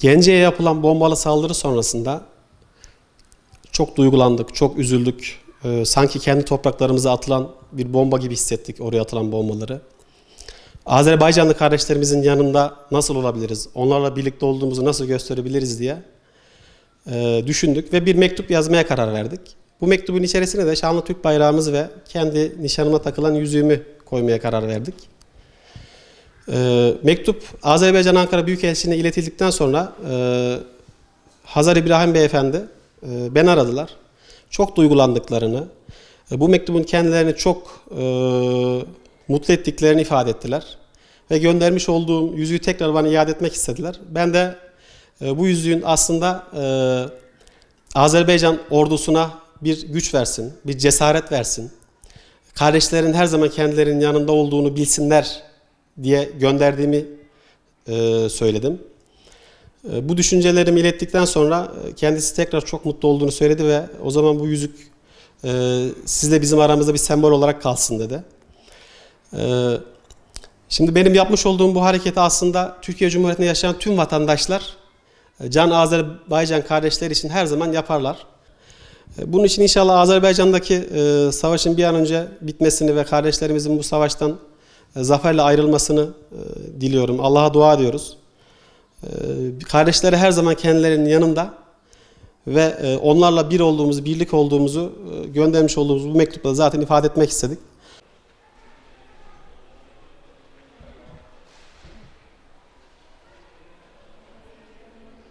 Gence'ye yapılan bombalı saldırı sonrasında çok duygulandık, çok üzüldük. Ee, sanki kendi topraklarımıza atılan bir bomba gibi hissettik oraya atılan bombaları. Azerbaycanlı kardeşlerimizin yanında nasıl olabiliriz, onlarla birlikte olduğumuzu nasıl gösterebiliriz diye e, düşündük ve bir mektup yazmaya karar verdik. Bu mektubun içerisine de şanlı Türk bayrağımız ve kendi nişanıma takılan yüzüğümü koymaya karar verdik. E, mektup Azerbaycan Ankara Büyükelçiliğine iletildikten sonra e, Hazar İbrahim Beyefendi e, beni aradılar. Çok duygulandıklarını, e, bu mektubun kendilerini çok e, mutlu ettiklerini ifade ettiler. Ve göndermiş olduğum yüzüğü tekrar bana iade etmek istediler. Ben de e, bu yüzüğün aslında e, Azerbaycan ordusuna bir güç versin, bir cesaret versin. Kardeşlerin her zaman kendilerinin yanında olduğunu bilsinler diye gönderdiğimi e, söyledim. E, Bu düşüncelerimi ilettikten sonra e, kendisi tekrar çok mutlu olduğunu söyledi ve o zaman bu yüzük e, sizle bizim aramızda bir sembol olarak kalsın dedi. E, Şimdi benim yapmış olduğum bu hareketi aslında Türkiye Cumhuriyeti'nde yaşayan tüm vatandaşlar e, Can Azerbaycan kardeşler için her zaman yaparlar. E, Bunun için inşallah Azerbaycan'daki savaşın bir an önce bitmesini ve kardeşlerimizin bu savaştan zaferle ayrılmasını e, diliyorum. Allah'a dua ediyoruz. E, Kardeşleri her zaman kendilerinin yanında ve e, onlarla bir olduğumuzu, birlik olduğumuzu e, göndermiş olduğumuz bu mektupla zaten ifade etmek istedik.